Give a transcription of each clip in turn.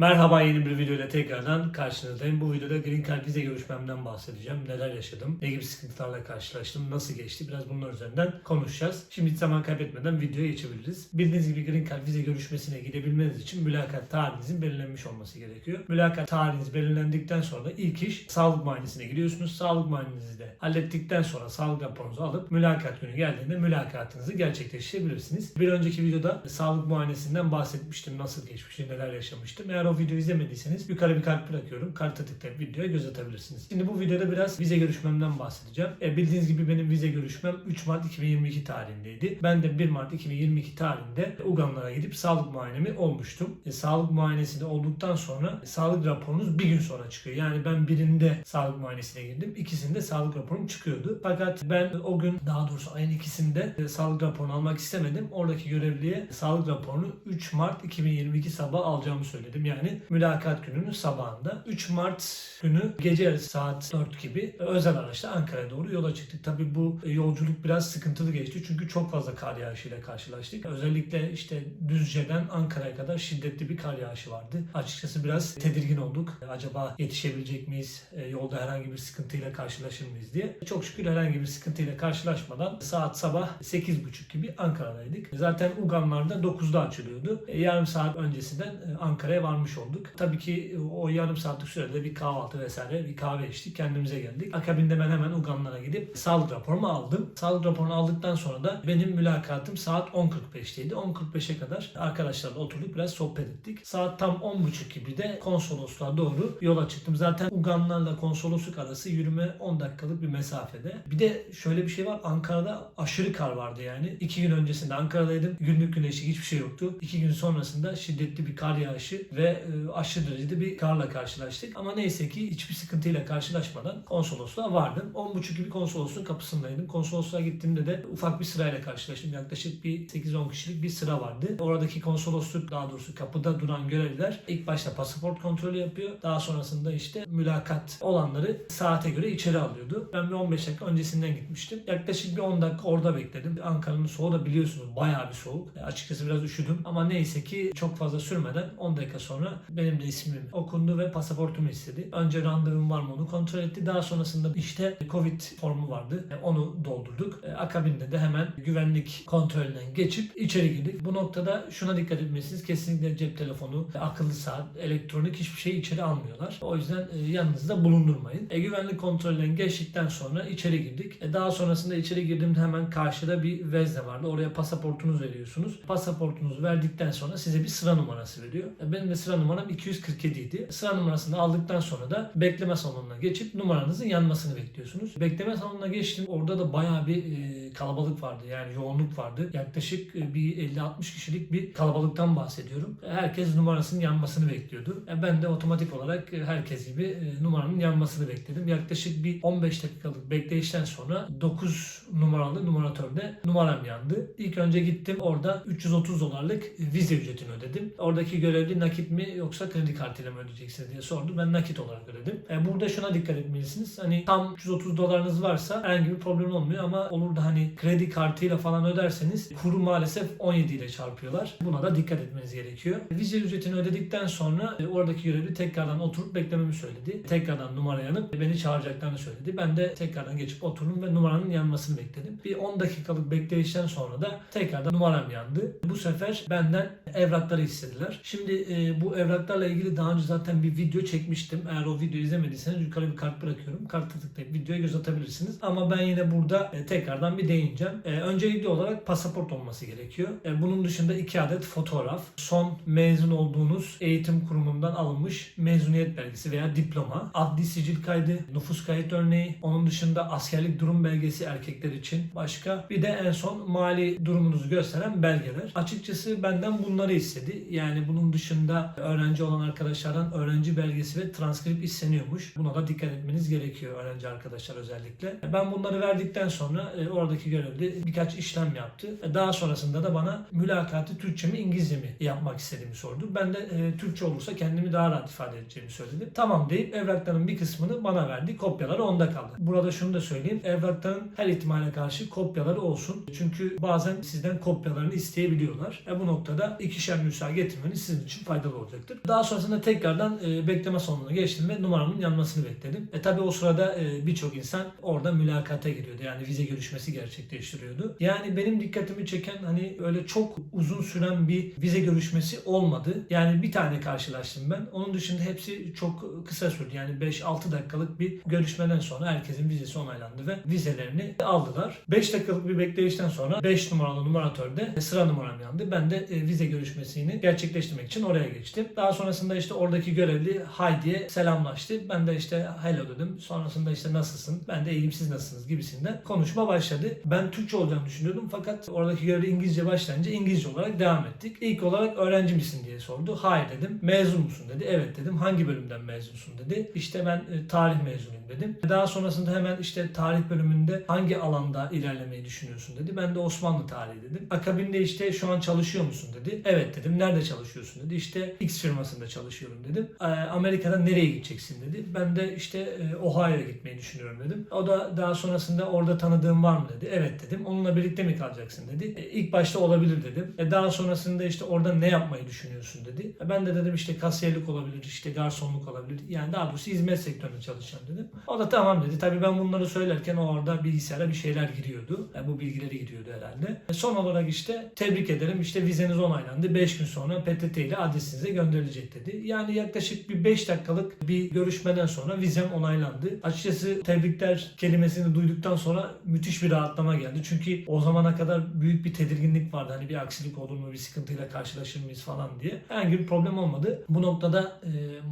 Merhaba yeni bir videoyla tekrardan karşınızdayım. Bu videoda Green Card vize görüşmemden bahsedeceğim. Neler yaşadım, ne gibi sıkıntılarla karşılaştım, nasıl geçti biraz bunlar üzerinden konuşacağız. Şimdi zaman kaybetmeden videoya geçebiliriz. Bildiğiniz gibi Green Card vize görüşmesine gidebilmeniz için mülakat tarihinizin belirlenmiş olması gerekiyor. Mülakat tarihiniz belirlendikten sonra ilk iş sağlık muayenesine gidiyorsunuz. Sağlık muayenenizi de hallettikten sonra sağlık raporunuzu alıp mülakat günü geldiğinde mülakatınızı gerçekleştirebilirsiniz. Bir önceki videoda sağlık muayenesinden bahsetmiştim. Nasıl geçmişti, neler yaşamıştım. Eğer o videoyu izlemediyseniz yukarı bir kalp bırakıyorum. Karta tıklayıp videoya göz atabilirsiniz. Şimdi bu videoda biraz vize görüşmemden bahsedeceğim. E, bildiğiniz gibi benim vize görüşmem 3 Mart 2022 tarihindeydi. Ben de 1 Mart 2022 tarihinde Uganlara gidip sağlık muayenemi olmuştum. E, sağlık muayenesi de olduktan sonra e, sağlık raporunuz bir gün sonra çıkıyor. Yani ben birinde sağlık muayenesine girdim. ikisinde sağlık raporum çıkıyordu. Fakat ben o gün daha doğrusu ayın ikisinde e, sağlık raporunu almak istemedim. Oradaki görevliye sağlık raporunu 3 Mart 2022 sabah alacağımı söyledim. Yani mülakat gününün sabahında. 3 Mart günü gece saat 4 gibi özel araçla Ankara'ya doğru yola çıktık. Tabii bu yolculuk biraz sıkıntılı geçti. Çünkü çok fazla kar yağışıyla karşılaştık. Özellikle işte Düzce'den Ankara'ya kadar şiddetli bir kar yağışı vardı. Açıkçası biraz tedirgin olduk. Acaba yetişebilecek miyiz? E, Yolda herhangi bir sıkıntıyla karşılaşır mıyız diye. Çok şükür herhangi bir sıkıntıyla karşılaşmadan saat sabah 8.30 gibi Ankara'daydık. Zaten Uganlar'da 9'da açılıyordu. E, Yarım saat öncesinden e, Ankara'ya varmış olduk. Tabii ki e, o yarım saatlik sürede bir kahvaltı vesaire bir kahve içtik. Kendimize geldik. Akabinde ben hemen Uganlara gidip sağlık raporumu aldım. Sağlık raporunu aldıktan sonra da benim mülakatım saat 10.45'teydi. 10.45'e kadar arkadaşlarla oturduk biraz sohbet ettik. Saat tam 10.30 gibi de konsolosluğa doğru yola çıktım. Zaten Uganlarla konsolosluk arası yürüme 10 dakikalık bir mesafede. Bir de şöyle bir şey var. Ankara'da aşırı kar vardı yani. İki gün öncesinde Ankara'daydım. Günlük güneşlik hiçbir şey yoktu. İki gün sonrasında şiddetli bir kar yağışı ve e, aşırı derecede bir karla karşılaştık. Ama neyse ki hiçbir sıkıntıyla karşılaşmadan konsolosluğa vardım. 10.30 gibi konsolosluğun kapısındaydım. Konsolosluğa gittiğimde de ufak bir sırayla karşılaştım. Yaklaşık bir 8-10 kişilik bir sıra vardı. Oradaki konsolosluk daha doğrusu kapıda duran görevliler ilk başta pasaport kontrolü yapıyor. Daha sonrasında işte mülakat olanları saate göre içeri alıyordu. Ben bir 15 dakika öncesinden gitmiştim. Yaklaşık bir 10 dakika orada bekledim. Ankara'nın soğuğu da biliyorsunuz bayağı bir soğuk. Açıkçası biraz üşüdüm ama neyse ki çok fazla sürmeden 10 dakika sonra benim de ismim okundu ve pasaportumu istedi. Önce randevum var mı onu kontrol etti. Daha sonrasında işte Covid formu vardı. E, Onu doldurduk. E, Akabinde de hemen güvenlik kontrolünden geçip içeri girdik. Bu noktada şuna dikkat etmelisiniz. Kesinlikle cep telefonu, akıllı saat, elektronik hiçbir şey içeri almıyorlar. O yüzden e, yanınızda bulundurmayın. E, güvenlik kontrolünden geçtikten sonra içeri girdik. E, daha sonrasında içeri girdiğimde hemen karşıda bir vezne vardı. Oraya pasaportunuzu veriyorsunuz. Pasaportunuzu verdikten sonra size bir sıra numarası veriyor. E, benim de sıra numaram 247 idi. Sıra numarasını aldıktan sonra da bekleme salonuna geçip numaranızın yanmasını bekliyorsunuz. Bekleme salonuna geçtim. Orada da bayağı bir e, kalabalık vardı. Yani yoğunluk vardı. Yaklaşık e, bir 50-60 kişilik bir kalabalıktan bahsediyorum. Herkes numarasının yanmasını bekliyordu. E, Ben de otomatik olarak e, herkes gibi numaranın yanmasını bekledim. Yaklaşık bir 15 dakikalık bekleyişten sonra 9 numaralı numaratörde numaram yandı. İlk önce gittim orada 330 dolarlık vize ücretini ödedim. Oradaki görevli nakit mi yoksa kredi kartıyla mı ödeyeceksiniz diye sordu. Ben nakit olarak ödedim. Burada şuna dikkat etmelisiniz. Hani tam 330 dolarınız varsa herhangi bir problem olmuyor ama olur da hani kredi kartıyla falan öderseniz kuru maalesef 17 ile çarpıyorlar. Buna da dikkat etmeniz gerekiyor. Vize ücretini ödedikten sonra e, oradaki görevli tekrardan oturup beklememi söyledi. Tekrardan numara yanıp beni çağıracaklarını söyledi. Ben de tekrardan geçip oturdum ve numaranın yanmasını bekledim. Bir 10 dakikalık bekleyişten sonra da tekrardan numaram yandı. Bu sefer benden evrakları istediler. Şimdi e, bu evraklarla ilgili daha önce zaten bir video çekmiştim. Eğer o videoyu izlemediyseniz yukarı bir kart bırakıyorum. Karta tıklayıp videoya göz atabilirsiniz. Ama ben yine burada e, tekrardan bir değineceğim. E, öncelikli olarak pasaport olması gerekiyor. E, bunun dışında iki adet fotoğraf, son mezun olduğunuz eğitim kurumundan alınmış mezuniyet belgesi veya diploma, adli sicil kaydı, nüfus kayıt örneği, onun dışında askerlik durum belgesi erkekler için başka. Bir de en son mali durumunuzu gösteren belgeler. Açıkçası benden bunları istedi. Yani bunun dışında öğrenci olan arkadaşlardan öğrenci belgesi ve transkript isteniyormuş. Buna da dikkat etmeniz gerekiyor öğrenci arkadaşlar özellikle. Ben bunları verdikten sonra e, oradaki oradaki görevli birkaç işlem yaptı. Daha sonrasında da bana mülakatı Türkçe mi İngilizce mi yapmak istediğimi sordu. Ben de e, Türkçe olursa kendimi daha rahat ifade edeceğimi söyledim. Tamam deyip evrakların bir kısmını bana verdi. Kopyaları onda kaldı. Burada şunu da söyleyeyim. Evrakların her ihtimale karşı kopyaları olsun. Çünkü bazen sizden kopyalarını isteyebiliyorlar. E, bu noktada ikişer nüsha getirmeniz sizin için faydalı olacaktır. Daha sonrasında tekrardan e, bekleme salonuna geçtim ve numaramın yanmasını bekledim. E tabi o sırada e, birçok insan orada mülakata giriyordu. Yani vize görüşmesi gerçekleştiriyordu. Yani benim dikkatimi çeken hani öyle çok uzun süren bir vize görüşmesi olmadı. Yani bir tane karşılaştım ben. Onun dışında hepsi çok kısa sürdü. Yani 5-6 dakikalık bir görüşmeden sonra herkesin vizesi onaylandı ve vizelerini aldılar. 5 dakikalık bir bekleyişten sonra 5 numaralı numaratörde sıra numaram yandı. Ben de e, vize görüşmesini gerçekleştirmek için oraya geçtim. Daha sonrasında işte oradaki görevli hay diye selamlaştı. Ben de işte hello dedim. Sonrasında işte nasılsın? Ben de iyiyim siz nasılsınız gibisinden konuşma başladı. Ben Türkçe olacağını düşünüyordum fakat oradaki görevli İngilizce başlayınca İngilizce olarak devam ettik. İlk olarak öğrenci misin diye sordu. Hayır dedim. Mezun musun dedi. Evet dedim. Hangi bölümden mezunsun dedi. İşte ben e, tarih mezunuyum dedim. Daha sonrasında hemen işte tarih bölümünde hangi alanda ilerlemeyi düşünüyorsun dedi. Ben de Osmanlı tarihi dedim. Akabinde işte şu an çalışıyor musun dedi. Evet dedim. Nerede çalışıyorsun dedi. İşte X firmasında çalışıyorum dedim. "Ee, Amerika'da nereye gideceksin dedi. Ben de işte e, Ohio'ya gitmeyi düşünüyorum dedim. O da daha sonrasında orada tanıdığım var mı dedi. Evet dedim. Onunla birlikte mi kalacaksın dedi. E, ilk başta olabilir dedim. E, daha sonrasında işte orada ne yapmayı düşünüyorsun dedi. E, ben de dedim işte kasiyerlik olabilir, işte garsonluk olabilir. Yani daha doğrusu hizmet sektöründe çalışacağım dedim. O da tamam dedi. Tabii ben bunları söylerken o orada bilgisayara bir şeyler giriyordu. Yani bu bilgileri giriyordu herhalde. E, son olarak işte tebrik ederim işte vizeniz onaylandı. 5 gün sonra PTT ile adresinize gönderilecek dedi. Yani yaklaşık bir 5 dakikalık bir görüşmeden sonra vizem onaylandı. Açıkçası tebrikler kelimesini duyduktan sonra müthiş bir rahatlama geldi. Çünkü o zamana kadar büyük bir tedirginlik vardı. Hani bir aksilik olur mu, bir sıkıntıyla karşılaşır mıyız falan diye. Herhangi bir problem olmadı. Bu noktada e,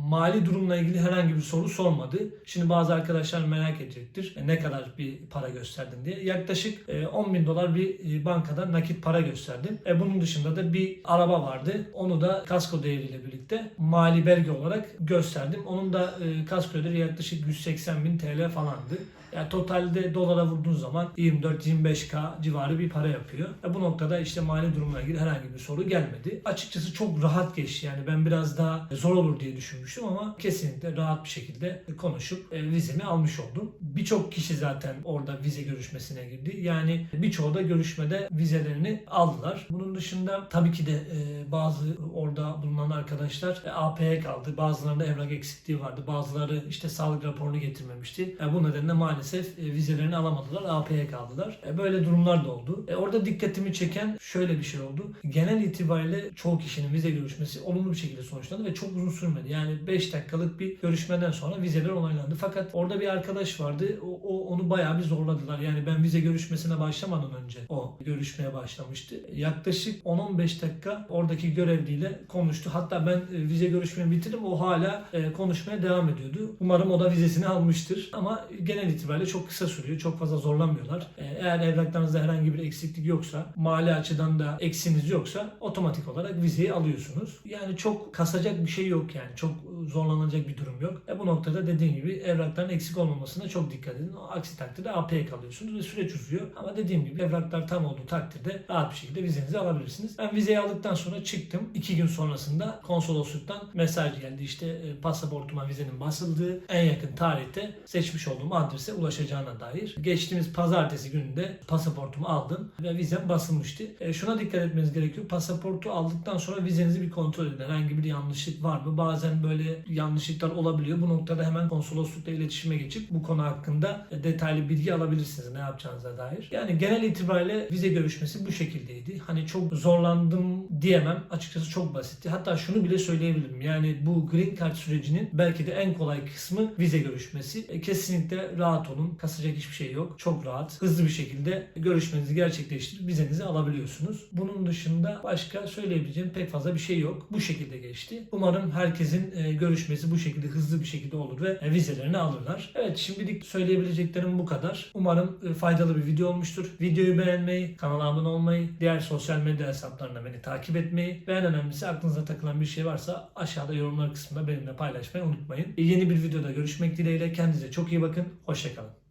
mali durumla ilgili herhangi bir soru sormadı. Şimdi bazı arkadaşlar merak edecektir. E, ne kadar bir para gösterdin diye. Yaklaşık e, 10 bin dolar bir e, bankada nakit para gösterdim. E, bunun dışında da bir araba vardı. Onu da kasko değeriyle birlikte mali belge olarak gösterdim. Onun da e, kasko değeri yaklaşık 180 bin TL falandı. Yani totalde dolara vurduğun zaman 24-25k civarı bir para yapıyor. E bu noktada işte mali durumla ilgili herhangi bir soru gelmedi. Açıkçası çok rahat geçti. Yani ben biraz daha zor olur diye düşünmüştüm ama kesinlikle rahat bir şekilde konuşup e, vizemi almış oldum. Birçok kişi zaten orada vize görüşmesine girdi. Yani birçoğu da görüşmede vizelerini aldılar. Bunun dışında tabii ki de e, bazı orada bulunan arkadaşlar AP'ye kaldı. Bazılarında evrak eksikliği vardı. Bazıları işte sağlık raporunu getirmemişti. E, bu nedenle maalesef e, vizelerini alamadılar. AP'ye kaldılar. E, böyle durumlar da oldu. E, orada dikkatimi çeken şöyle bir şey oldu. Genel itibariyle çoğu kişinin vize görüşmesi olumlu bir şekilde sonuçlandı ve çok uzun sürmedi. Yani 5 dakikalık bir görüşmeden sonra vizeler onaylandı. Fakat orada bir arkadaş vardı. O, o- onu bayağı bir zorladılar. Yani ben vize görüşmesine başlamadan önce o görüşmeye başlamıştı. Yaklaşık 10-15 dakika oradaki görevliyle konuştu. Hatta ben vize görüşmemi bitirdim. O hala konuşmaya devam ediyordu. Umarım o da vizesini almıştır. Ama genel itibariyle çok kısa sürüyor. Çok fazla zorlamıyorlar. E, eğer evraklarınızda herhangi bir eksiklik yoksa, mali açıdan da eksiniz yoksa otomatik olarak vizeyi alıyorsunuz. Yani çok kasacak bir şey yok yani. Çok zorlanacak bir durum yok. E, bu noktada dediğim gibi evrakların eksik olmamasına çok dikkat edin. Aksi takdirde AP'ye kalıyorsunuz ve süreç uzuyor. Ama dediğim gibi evraklar tam olduğu takdirde rahat bir şekilde vizenizi alabilirsiniz. Ben vizeyi aldıktan sonra çıktım. İki gün sonrasında konsolosluktan mesaj geldi. İşte e, pasaportuma vizenin basıldığı en yakın tarihte seçmiş olduğum adrese ulaşacağına dair. Geçtiğimiz pazartesi gününde pasaportumu aldım ve vizem basılmıştı. E, şuna dikkat etmeniz gerekiyor. Pasaportu aldıktan sonra vizenizi bir kontrol edin. Herhangi bir yanlışlık var mı? Bazen böyle yanlışlıklar olabiliyor. Bu noktada hemen konsoloslukla iletişime geçip bu konu hakkında e, detaylı bilgi alabilirsiniz ne yapacağınıza dair. Yani genel itibariyle vize görüşmesi bu şekildeydi. Hani çok zorlandım diyemem. Açıkçası çok basitti. Hatta şunu bile söyleyebilirim. Yani bu Green Card sürecinin belki de en kolay kısmı vize görüşmesi. E, kesinlikle rahat olun. Kasacak hiçbir şey yok. Çok rahat. Hızlı bir şekilde görüşmenizi gerçekleştirip vizenizi alabiliyorsunuz. Bunun dışında başka söyleyebileceğim pek fazla bir şey yok. Bu şekilde geçti. Umarım herkesin e, görüşmesi bu şekilde hızlı bir şekilde olur ve e, vizelerini alırlar. Evet şimdilik söyleyebileceklerim bu kadar. Umarım e, faydalı bir video olmuştur. Videoyu beğenmeyi, kanala abone olmayı, diğer sosyal medya hesaplarına beni takip etmeyi ve en önemlisi aklınıza takılan bir şey varsa aşağıda yorumlar kısmında benimle paylaşmayı unutmayın. Yeni bir videoda görüşmek dileğiyle. Kendinize çok iyi bakın. Hoşçakalın.